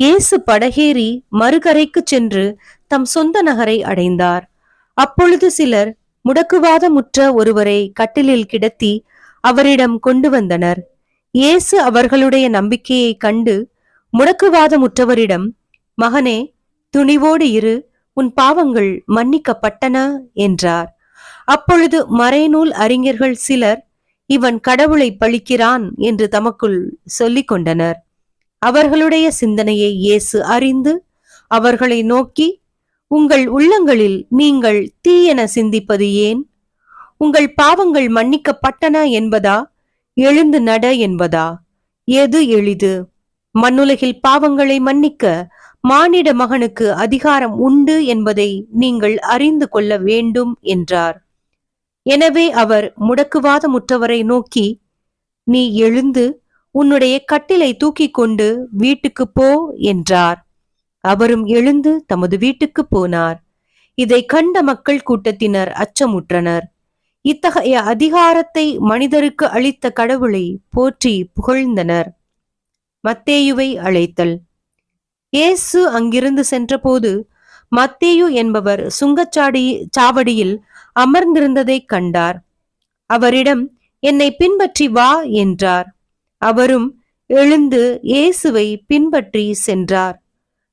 இயேசு படகேறி மறுகரைக்கு சென்று தம் சொந்த நகரை அடைந்தார். அப்பொழுது சிலர் முடக்குவாதமுற்ற ஒருவரை கட்டிலில் கிடத்தி அவரிடம் கொண்டு வந்தனர். இயேசு அவர்களுடைய நம்பிக்கையை கண்டு முடக்குவாதமுற்றவரிடம் மகனே துணிவோடு இரு உன் பாவங்கள் மன்னிக்கப்பட்டன என்றார். அப்பொழுது மறைநூல் அறிஞர்கள் சிலர் இவன் கடவுளை பழிக்கிறான் என்று தமக்குள் சொல்லிக் கொண்டனர். அவர்களுடைய சிந்தனையை இயேசு அறிந்து அவர்களை நோக்கி உங்கள் உள்ளங்களில் நீங்கள் தீயென சிந்திப்பது ஏன்? உங்கள் பாவங்கள் மன்னிக்கப்பட்டன என்பதா? எழுந்து நட என்பதா? எது எளிது? மண்ணுலகில் பாவங்களை மன்னிக்க மானிட மகனுக்கு அதிகாரம் உண்டு என்பதை நீங்கள் அறிந்து கொள்ள வேண்டும் என்றார். எனவே அவர் முடக்குவாதமுற்றவரை நோக்கி நீ எழுந்து உன்னுடைய கட்டிலை தூக்கிக் கொண்டு வீட்டுக்கு போ என்றார். அவரும் எழுந்து தமது வீட்டுக்கு போனார். இதை கண்ட மக்கள் கூட்டத்தினர் அச்சமுற்றனர். இத்தகைய அதிகாரத்தை மனிதருக்கு அளித்த கடவுளை போற்றி புகழ்ந்தனர். மத்தேயுவை அழைத்தல். இயேசு அங்கிருந்து சென்றபோது மத்தேயு என்பவர் சுங்கச்சாடி சாவடியில் அமர்ந்திருந்ததைக் கண்டார். அவரிடம் என்னை பின்பற்றி வா என்றார். அவரும் எழுந்து இயேசுவை பின்பற்றி சென்றார்.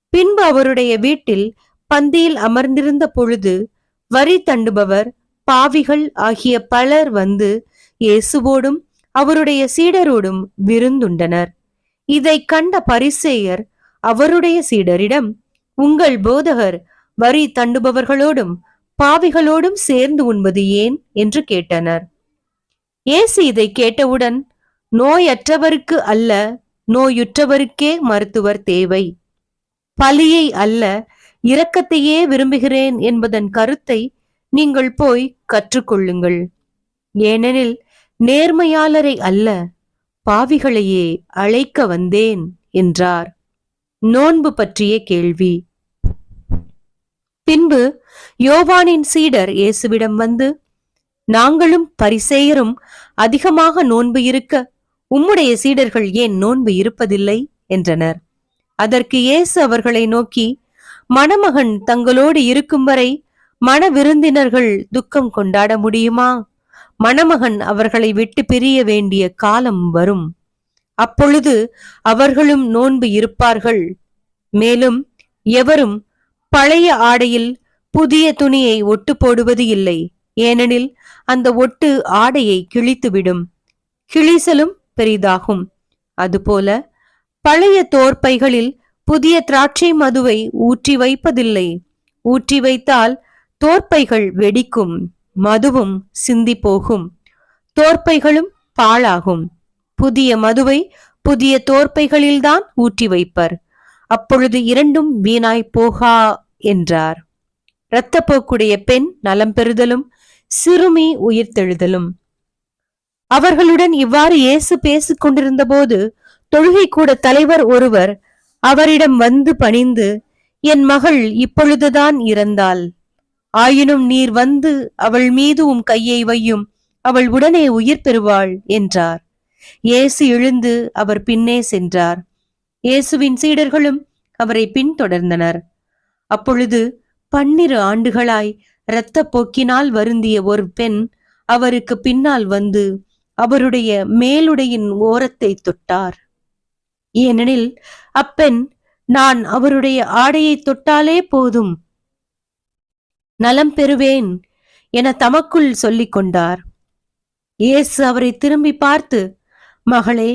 பின்பு அவருடைய வீட்டில் பந்தியில் அமர்ந்திருந்த பொழுது வரி தண்டுபவர் பாவிகள் ஆகிய பலர் வந்து இயேசுவோடும் அவருடைய சீடரோடும் விருந்துண்டனர். இதை கண்ட பரிசேயர் அவருடைய சீடரிடம் உங்கள் போதகர் வரி தண்டுபவர்களோடும் பாவிகளோடும் சேர்ந்து உண்பது ஏன்? என்று கேட்டனர். இயேசு இதை கேட்டவுடன் நோயற்றவருக்கு அல்ல நோயுற்றவருக்கே மருத்துவர் தேவை. பலியை அல்ல இரக்கத்தையே விரும்புகிறேன் என்பதன் கருத்தை நீங்கள் போய் கற்றுக்கொள்ளுங்கள். ஏனெனில் நேர்மையாளரை அல்ல பாவிகளையே அழைக்க வந்தேன் என்றார். நோன்பு பற்றிய கேள்வி. பின்பு யோவானின் சீடர் இயேசுவிடம் வந்து நாங்களும் பரிசேயரும் அதிகமாக நோன்பு இருக்க உம்முடைய சீடர்கள் ஏன் நோன்பு இருப்பதில்லை? என்றனர். அதற்கு இயேசு அவர்களை நோக்கி மணமகன் தங்களோடு இருக்கும் வரை மன விருந்தினர்கள் துக்கம் கொண்டாட முடியுமா? மணமகன் அவர்களை விட்டு பிரிய வேண்டிய காலம் வரும். அப்பொழுது அவர்களும் நோன்பு இருப்பார்கள். மேலும் எவரும் பழைய ஆடையில் புதிய துணியை ஒட்டு போடுவது இல்லை. ஏனெனில் அந்த ஒட்டு ஆடையை கிழித்துவிடும். கிழிசலும் பெரிதாகும். அதுபோல பழைய தோற்பைகளில் புதிய திராட்சை மதுவை ஊற்றி வைப்பதில்லை. ஊற்றி வைத்தால் தோற்பைகள் வெடிக்கும் மதுவும் சிந்தி போகும் தோற்பைகளும் பாழாகும். புதிய மதுவை புதிய தோற்பைகளில்தான் ஊற்றி வைப்பர். அப்பொழுது இரண்டும் வீணாய் போகா என்றார். இரத்தப்போக்குடைய பெண் நலம் பெறுதலும் சிறுமி உயிர்த்தெழுதலும். அவர்களுடன் இவ்வாறு இயேசு பேசிக் கொண்டிருந்தபோது தொழுகை கூட தலைவர் ஒருவர் அவரிடம் வந்து பணிந்து என் மகள் இப்பொழுதுதான் இறந்தாள். ஆயினும் நீர் வந்து அவள் மீது உம் கையை வையும் அவள் உடனே உயிர் பெறுவாள் என்றார். இயேசு எழுந்து அவர் பின்னே சென்றார். இயேசுவின் சீடர்களும் அவரை பின்தொடர்ந்தனர். அப்பொழுது பன்னிரு ஆண்டுகளாய் இரத்த போக்கினால் வருந்திய ஒரு பெண் அவருக்கு பின்னால் வந்து அவருடைய மேலுடையின் ஓரத்தை தொட்டார். ஏனெனில் அப்பெண் நான் அவருடைய ஆடையை தொட்டாலே போதும். நலம் பெறுவேன் என தமக்குள் சொல்லிக் கொண்டார். இயேசு அவரை திரும்பி பார்த்து மகளே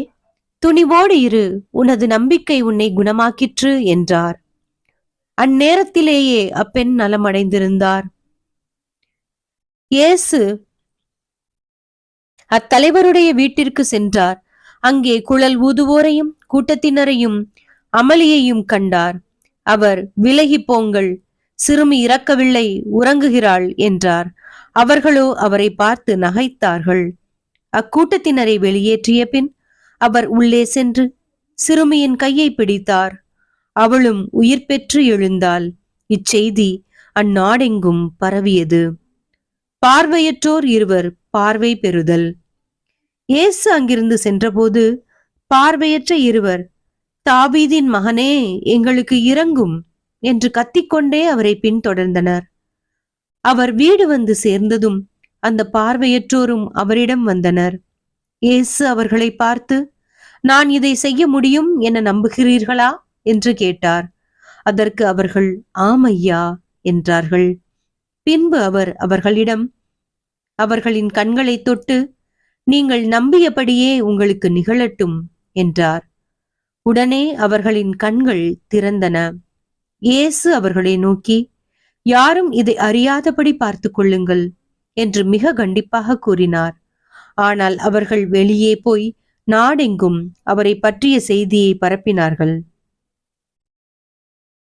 துணிவோடு இரு உனது நம்பிக்கை உன்னை குணமாக்கிற்று என்றார். அந்நேரத்திலேயே அப்பெண் நலமடைந்திருந்தார். இயேசு அத்தலைவருடைய வீட்டிற்கு சென்றார். அங்கே குழல் ஊதுவோரையும் கூட்டத்தினரையும் அமளியையும் கண்டார். அவர் விலகி போங்கள் சிறுமி இறக்கவில்லை உறங்குகிறாள் என்றார். அவர்களோ அவரை பார்த்து நகைத்தார்கள். அக்கூட்டத்தினரை வெளியேற்றிய பின் அவர் உள்ளே சென்று சிறுமியின் கையை பிடித்தார். அவளும் உயிர் பெற்று எழுந்தாள். இச்செய்தி அந்நாடெங்கும் பரவியது. பார்வையற்றோர் இருவர் பார்வை பெறுதல். இயேசு அங்கிருந்து சென்றபோது பார்வையற்ற இருவர் தாவீதின் மகனே எங்களுக்கு இறங்கும் என்று கத்திக்கொண்டே அவரை பின்தொடர்ந்தனர். அவர் வீடு வந்து சேர்ந்ததும் அந்த பார்வையற்றோரும் அவரிடம் வந்தனர். இயேசு அவர்களை பார்த்து நான் இதை செய்ய முடியும் என நம்புகிறீர்களா? என்று கேட்டார். அதற்கு அவர்கள் ஆமையா என்றார்கள். பின்பு அவர் அவர்களிடம் அவர்களின் கண்களை தொட்டு நீங்கள் நம்பியபடியே உங்களுக்கு நிகழட்டும் என்றார். உடனே அவர்களின் கண்கள் திறந்தன. இயேசு அவர்களை நோக்கி யாரும் இதை அறியாதபடி பார்த்து கொள்ளுங்கள் என்று மிக கண்டிப்பாக கூறினார். ஆனால் அவர்கள் வெளியே போய் நாடெங்கும் அவரை பற்றிய செய்தியை பரப்பினார்கள்.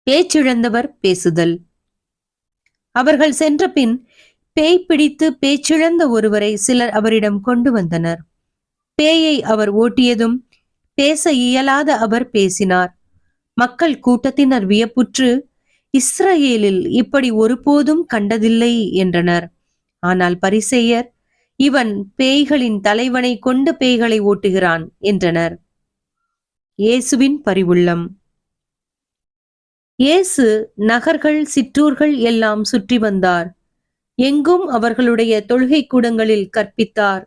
பேச்சிழந்தவர் பேசுதல். அவர்கள் சென்ற பின் பேய் பிடித்து பேச்சிழந்த ஒருவரை சிலர் அவரிடம் கொண்டு வந்தனர். பேயை அவர் ஓட்டியதும் பேச இயலாத அவர் பேசினார். மக்கள் கூட்டத்தினர் வியப்புற்று இஸ்ரேலில் இப்படி ஒருபோதும் கண்டதில்லை என்றனர். ஆனால் பரிசெயர் இவன் பேய்களின் தலைவனை கொண்டு பேய்களை ஓட்டுகிறான் என்றனர். இயேசுவின் பரிவுள்ளம். இயேசு நகர்கள் சிற்றூர்கள் எல்லாம் சுற்றி வந்தார். எங்கும் அவர்களுடைய தொழுகை கூடங்களில் கற்பித்தார்.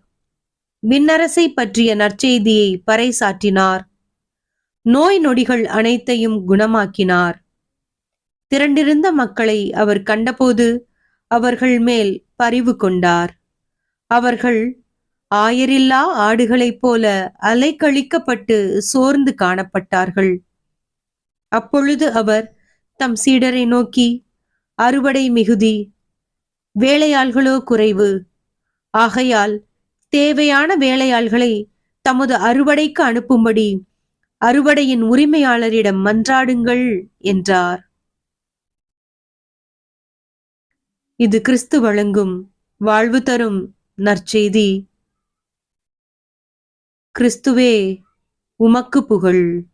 விண்ணரசை பற்றிய நற்செய்தியை பறைசாற்றினார். நோய் நொடிகள் அனைத்தையும் குணமாக்கினார். திரண்டிருந்த மக்களை அவர் கண்டபோது அவர்கள் மேல் பரிவு கொண்டார். அவர்கள் ஆயரில்லா ஆடுகளைப் போல அலைக்கழிக்கப்பட்டு சோர்ந்து காணப்பட்டார்கள். அப்பொழுது அவர் தம் சீடரை நோக்கி அறுவடை மிகுதி வேலையாள்களோ குறைவு. ஆகையால் தேவையான வேலையாள்களை தமது அறுவடைக்கு அனுப்பும்படி அறுவடையின் உரிமையாளரிடம் மன்றாடுங்கள் என்றார். இது கிறிஸ்து வழங்கும் வாழ்வு தரும் நற்செய்தி. கிறிஸ்துவே உமக்கு புகழ்.